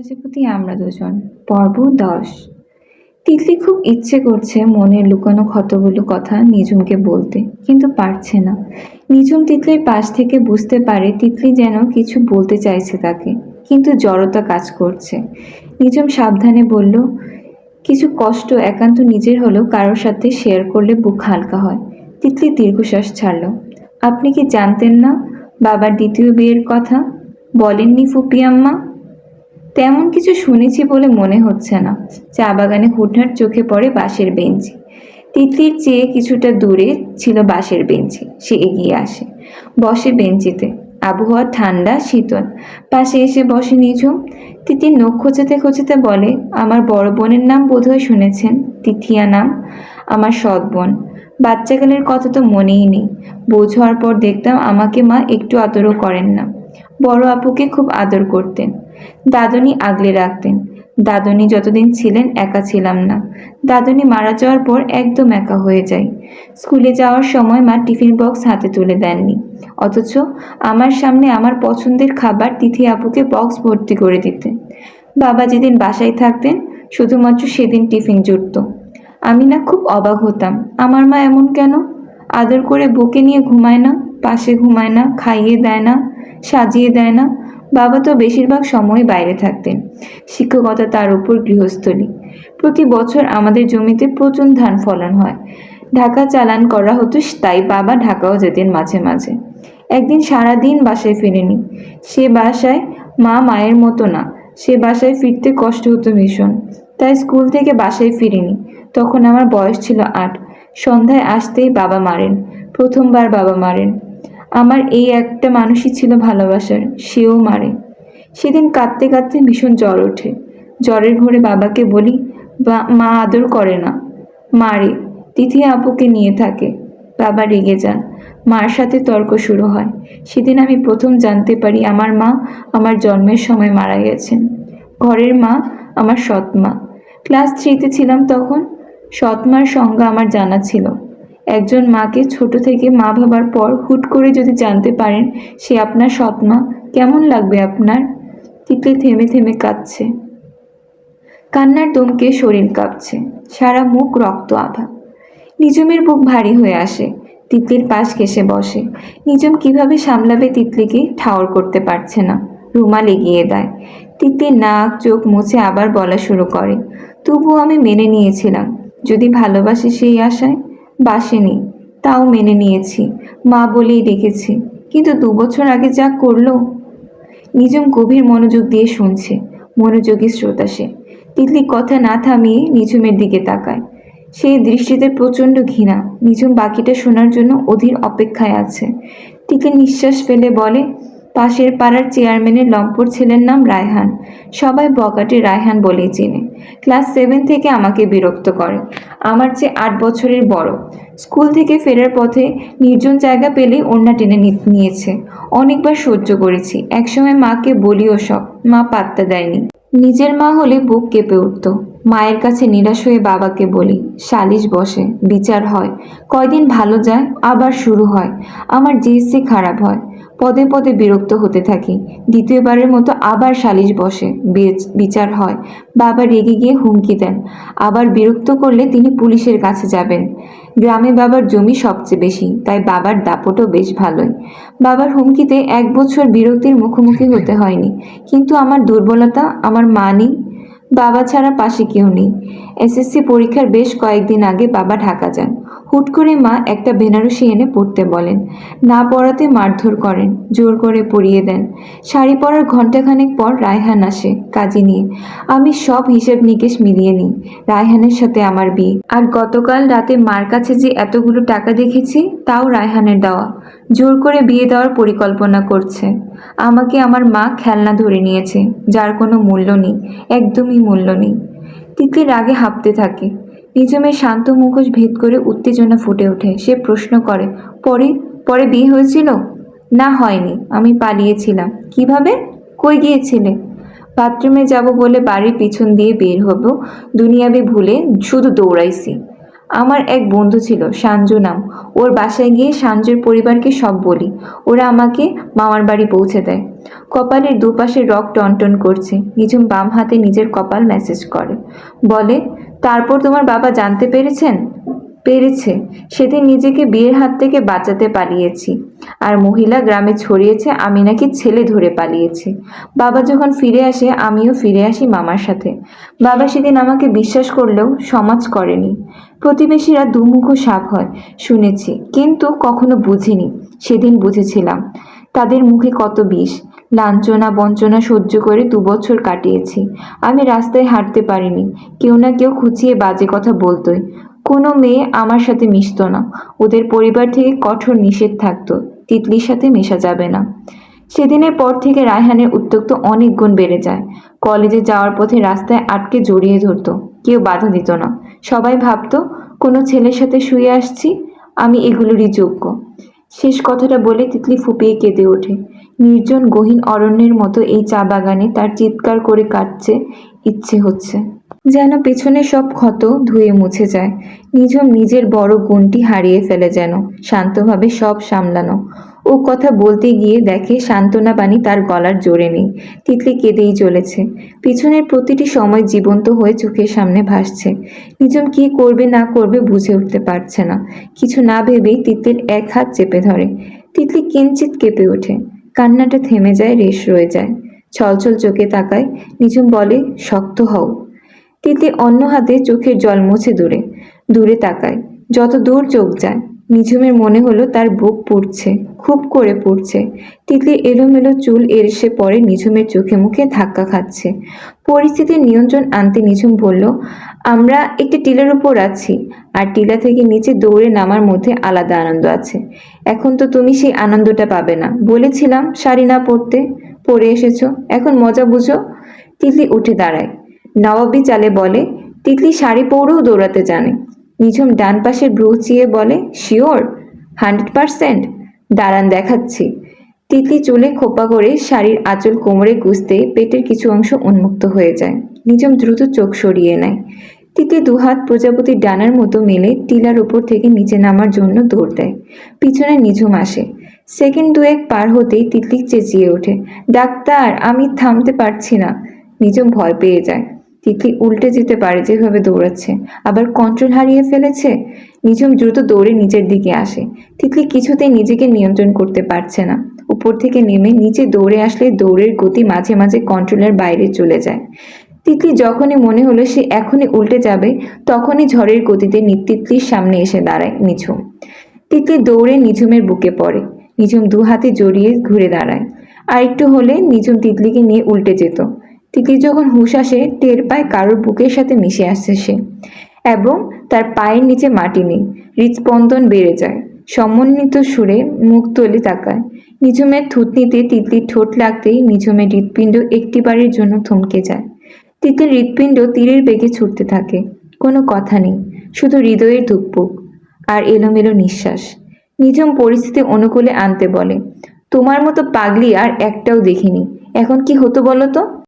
প্রজাপতি আমরা দুজন। পর্ব দশ। তিতলি খুব ইচ্ছে করছে মনের লুকানো ক্ষতগুলো কথা নিঝুমকে বলতে, কিন্তু পারছে না। নিঝুম তিতলির পাশ থেকে বুঝতে পারে তিতলি যেন কিছু বলতে চাইছে তাকে, কিন্তু জড়তা কাজ করছে। নিঝুম সাবধানে বলল, কিছু কষ্ট একান্ত নিজের হলেও কারোর সাথে শেয়ার করলে বুক হালকা হয়। তিতলি দীর্ঘশ্বাস ছাড়ল। আপনি কি জানতেন না বাবার দ্বিতীয় বিয়ের কথা? বলেননি ফুপি আম্মা? তেমন কিছু শুনেছি বলে মনে হচ্ছে না। চা বাগানে হুটহাট চোখে পড়ে বাঁশের বেঞ্চি। তিতলির চেয়ে কিছুটা দূরে ছিল বাঁশের বেঞ্চি। সে এগিয়ে আসে। বসে বেঞ্চিতে। আবহাওয়া ঠান্ডা, শীতল। পাশে এসে বসে নিঝুম। তিতির নখ খোঁচাতে খোঁচাতে বলে, আমার বড় বোনের নাম বোধহয় শুনেছেন? তিথিয়া নাম? আমার সৎ বোন। বাচ্চাকালের কথা তো মনেই নেই। বোঝ হওয়ার পর দেখতাম আমাকে মা একটু আদরও করেন না। বড় আপুকে খুব আদর করতেন। দাদুনি আগলে রাখতেন। দাদুনি যতদিন ছিলেন একা ছিলাম না। দাদুনি মারা যাওয়ার পর একদম একা হয়ে যাই স্কুলে যাওয়ার সময় মা টিফিন বক্স হাতে তুলে দেননি। অথচ আমার সামনে আমার পছন্দের খাবার তিথি আপুকে বক্স ভর্তি করে দিতেন বাবা যেদিন বাসায় থাকতেন, শুধুমাত্র সেদিন টিফিন জুটত। আমি না খুব অবাক হতাম, আমার মা এমন কেন? আদর করে বুকে নিয়ে ঘুমায় না, পাশে ঘুমায় না, খাইয়ে দেয় না, সাজিয়ে দেয় না বাবা তো বেশিরভাগ সময় বাইরে থাকতেন। শিক্ষকতা তার উপর গৃহস্থলী। প্রতি বছর আমাদের জমিতে প্রচুর ধান ফলন হয়। ঢাকা চালান করা হতো, তাই বাবা ঢাকাও যেতেন মাঝে মাঝে। একদিন সারা দিন বাসায় ফিরেনি। সে বাসায় মা মায়ের মতো না। সে বাসায় ফিরতে কষ্ট হতো ভীষণ। তাই স্কুল থেকে বাসায় ফিরিনি। তখন আমার বয়স ছিল আট। সন্ধ্যায় আসতেই বাবা মারেন। প্রথমবার বাবা মারেন। আমার এই একটা মানুষই ছিল ভালোবাসার, সেও মারে। সেদিন কাঁদতে কাঁদতে ভীষণ জ্বর ওঠে। জ্বরের ঘরে বাবাকে বলি, বা, মা আদর করে না। মারে, তিথি আপুকে নিয়ে থাকে। বাবা রেগে যান। মার সাথে তর্ক শুরু হয়। সেদিন আমি প্রথম জানতে পারি আমার মা আমার জন্মের সময় মারা গেছেন। ঘরের মা আমার সৎ মা। ক্লাস থ্রিতে ছিলাম তখন। সৎমার সংজ্ঞা আমার জানা ছিল। একজন মাকে ছোট থেকে মা ভাবার পর হুট করে যদি জানতে পারেন সে আপনার সৎ মা কেমন লাগবে আপনার? তিতলি থেমে থেমে কাঁদছে। কান্নার দমকে শরীর কাঁপছে, সারা মুখ রক্ত আভা। নিজমের বুক ভারী হয়ে আসে, তিতলির পাশ ঘেসে বসে। নিজম কীভাবে সামলাবে তিতলিকে ঠাওর করতে পারছে না, রুমাল এগিয়ে দেয়। তিতলি নাক, চোখ মুছে আবার বলা শুরু করে, তবুও আমি মেনে নিয়েছিলাম, যদি ভালোবাসে সেই আশায়। বাসেনি, তাও মেনে নিয়েছি। মা বলেই রেখেছি কিন্তু দু বছর আগে যা করল। নিজম গভীর মনোযোগ দিয়ে শুনছে, মনোযোগী শ্রোতা সে। তিতলি কথা না থামিয়ে নিঝুমের দিকে তাকায়। সেই দৃষ্টিতে প্রচণ্ড ঘৃণা নিঝুম বাকিটা শোনার জন্য অধীর অপেক্ষায় আছে। তিতলি নিঃশ্বাস ফেলে বলে পাশের পাড়ার চেয়ারম্যানের লম্পট ছেলের নাম রায়হান। সবাই বকাটে রায়হান বলেই চেনে। ক্লাস সেভেন থেকে আমাকে বিরক্ত করে। আমার চেয়ে আট বছরের বড়। স্কুল থেকে ফেরার পথে নির্জন জায়গা পেলেই ওড়না টেনে নিয়েছে। অনেকবার সহ্য করেছি। একসময় মাকে বলিও সব। মা পাত্তা দেয়নি। নিজের মা হলে বুক কেঁপে উঠত। মায়ের কাছে নিরাশ হয়ে বাবাকে বলি, সালিশ বসে, বিচার হয়। কয়দিন ভালো যায়, আবার শুরু হয়। আমার জিএসসি খারাপ হয়। পদে পদে বিরক্ত হতে থাকি। দ্বিতীয়বারের মতো আবার সালিশ বসে। বিচার হয়। বাবা রেগে গিয়ে হুমকি দেন। আবার বিরক্ত করলে তিনি পুলিশের কাছে যাবেন। গ্রামে বাবার জমি সবচেয়ে বেশি, তাই বাবার দাপটও বেশ ভালোই। বাবার হুমকিতে এক বছর বিরক্তির মুখোমুখি হতে হয়নি। কিন্তু আমার দুর্বলতা, আমার মা নেই বাবা ছাড়া পাশে কেউ নেই। এসএসসি পরীক্ষার বেশ কয়েকদিন আগে বাবা ঢাকা যান। হুট করে মা একটা বেনারসি এনে পড়তে বলেন। না পড়াতে মারধর করেন, জোর করে পরিয়ে দেন। শাড়ি পরার ঘন্টাখানেক পর রায়হান আসে কাজী নিয়ে। আমি সব হিসেব নিকেশ মিলিয়ে নিই, রায়হানের সাথে আমার বিয়ে। আর গতকাল রাতে মার কাছে যে এতগুলো টাকা দেখেছি, তাও রায়হানের দেওয়া। জোর করে বিয়ে দেওয়ার পরিকল্পনা করছে। আমাকে আমার মা খেলনা ধরে নিয়েছে, যার কোনো মূল্য নেই, একদমই মূল্য নেই। তিতলি রাগে হাঁপতে থাকে। নিজমের শান্ত মুখোশ ভেদ করে উত্তেজনা ফুটে ওঠে। সে প্রশ্ন করে, পরে পরে বিয়ে হয়েছিল? না, হয়নি, আমি পালিয়েছিলাম। কীভাবে? কই গিয়েছিলে? বাথরুমে যাব বলে বাড়ির পিছন দিয়ে বের হব, দুনিয়াবে ভুলে শুধু দৌড়াইছি। আমার এক বন্ধু ছিল, সাঞ্জু নাম। ওর বাসায় গিয়ে সাঞ্জুর পরিবারকে সব বলি। ওরা আমাকে মামার বাড়ি পৌঁছে দেয়। কপালের দুপাশে রক টনটন করছে। নিঝুম বাম হাতে নিজের কপাল মেসেজ করে। বলে তারপর তোমার বাবা জানতে পেরেছেন? পেরেছে। সেদিন নিজেকে বিয়ের হাত থেকে বাঁচাতে পালিয়েছি। আর মহিলা গ্রামে ছড়িয়েছে, আমি নাকি ছেলে ধরে পালিয়েছি। বাবা যখন ফিরে আসে, আমিও ফিরে আসি মামার সাথে। বাবা সেদিন আমাকে বিশ্বাস করলেও সমাজ করেনি। প্রতিবেশীরা দুমুখ সাপ হয়, শুনেছি। কিন্তু কখনো বুঝিনি। সেদিন বুঝেছিলাম। তাদের মুখে কত বিষ। লাঞ্ছনা, বঞ্চনা সহ্য করে দু বছর কাটিয়েছি। আমি রাস্তায় হাঁটতে পারিনি। কেউ না কেউ খুঁচিয়ে বাজে কথা বলতোই। কোনো মেয়ে আমার সাথে মিশতো না। ওদের পরিবার থেকে কঠোর নিষেধ থাকতো। তিতলির সাথে মেশা যাবে না। সেদিনের পর থেকে রায়হানের উত্ত্যক্ত অনেক গুণ বেড়ে যায়। কলেজে যাওয়ার পথে রাস্তায় আটকে জড়িয়ে ধরত। কেউ বাধা দিত না। সবাই ভাবত, কোনো ছেলের সাথে শুয়ে আসছি? আমি এগুলোরই যোগ্য। শেষ কথাটা বলে তিতলি ফুপিয়ে কেঁদে ওঠে। নির্জন গহীন অরণ্যের মতো এই চা বাগানে তার চিৎকার করে কাটছে, ইচ্ছে হচ্ছে। যেন পেছনে সব ক্ষত ধুয়ে মুছে যায়। নিঝুম নিজের বড় গুণটি হারিয়ে ফেলে যেন, শান্তভাবে সব সামলানো। ও কথা বলতে গিয়ে দেখে সান্ত্বনা বাণী তার গলার জোরে নেই, তিতলি কেঁদেই চলেছে। পিছনের প্রতিটি সময় জীবন্ত হয়ে চোখের সামনে ভাসছে। নিজম কি করবে না করবে বুঝে উঠতে পারছে না। কিছু না ভেবেই তিতলির এক হাত চেপে ধরে। তিতলি কিঞ্চিত কেঁপে ওঠে। কান্নাটা থেমে যায়, রেশ রয়ে যায়। ছলছল চোখে তাকায়, নিঝুম বলে, শক্ত হও। তিতলি অন্য হাতে চোখের জল মুছে দূরে দূরে তাকায়। যত দূর চোখ যায় নিঝুমের মনে হলো তার বুক পুড়ছে, খুব করে পুড়ছে। তিতলি এলোমেলো চুল এসে পড়ে নিঝুমের চোখে মুখে ধাক্কা খাচ্ছে। পরিস্থিতির নিয়ন্ত্রণ আনতে নিঝুম বলল, আমরা একটি টিলার উপর আছি, আর টিলা থেকে নিচে দৌড়ে নামার মধ্যে আলাদা আনন্দ আছে। এখন তো তুমি সেই আনন্দটা পাবে না। বলেছিলাম শাড়ি না পরতে, পরে এসেছ, এখন মজা বুঝো? তিতলি উঠে দাঁড়ায়। নবাবি চালে বলে, তিতলি শাড়ি পরেও দৌড়াতে জানে। নিঝুম ডান পাশের ভ্রু চিয়ে বলে, শিওর, হান্ড্রেড পারসেন্ট, দাঁড়ান দেখাচ্ছি। তিতলি চুলে খোপা করে শাড়ির আঁচল কোমরে গুজতে পেটের কিছু অংশ উন্মুক্ত হয়ে যায়। নিঝুম দ্রুত চোখ সরিয়ে নেয়। তিতলি দুহাত প্রজাপতির ডানার মতো মেলে টিলার ওপর থেকে নিচে নামার জন্য দৌড় দেয়। পিছনে নিঝুম আসে। সেকেন্ড দুয়েক পার হতেই তিতলি চেঁচিয়ে ওঠে, ডাক্তার, আমি থামতে পারছি না। নিঝুম ভয় পেয়ে যায়। তিতলি উল্টে যেতে পারে যেভাবে দৌড়াচ্ছে। আবার কন্ট্রোল হারিয়ে ফেলেছে? নিঝুম দ্রুত দৌড়ে নিচের দিকে আসে। তিতলি কিছুতেই নিজেকে নিয়ন্ত্রণ করতে পারছে না। উপর থেকে নেমে নিচে দৌড়ে আসলে দৌড়ের গতি মাঝে মাঝে কন্ট্রোলের বাইরে চলে যায়। তিতলি যখনই মনে হলো সে এখনই উল্টে যাবে, তখনই ঝড়ের গতিতে তিতলির সামনে এসে দাঁড়ায় নিঝুম। তিতলি দৌড়ে নিঝুমের বুকে পড়ে। নিঝুম দু হাতে জড়িয়ে ঘুরে দাঁড়ায়। আর একটু হলে নিঝুম তিতলিকে নিয়ে উল্টে যেত। তিতলি যখন হুঁশ আসে, টের পায় কারোর বুকের সাথে মিশে আসছে সে। এবং তার পায়ের নিচে মাটি নেই, হৃদস্পন্দন বেড়ে যায়, সমন্বিত সুরে মুখ তুলে তাকায়। নিঝুমের থুতনিতে তিতলির ঠোঁট লাগতেই নিঝুমের হৃৎপিণ্ড একটিবারের জন্য থমকে যায়। তিতির হৃৎপিণ্ড তীরের বেগে ছুটতে থাকে, কোনো কথা নেই, শুধু হৃদয়ের ধুকপুক আর এলোমেলো নিঃশ্বাস। নিঝুম পরিস্থিতি অনুকূলে আনতে বলে, তোমার মতো পাগলি আর একটাও দেখিনি, এখন কি হতো বলো তো?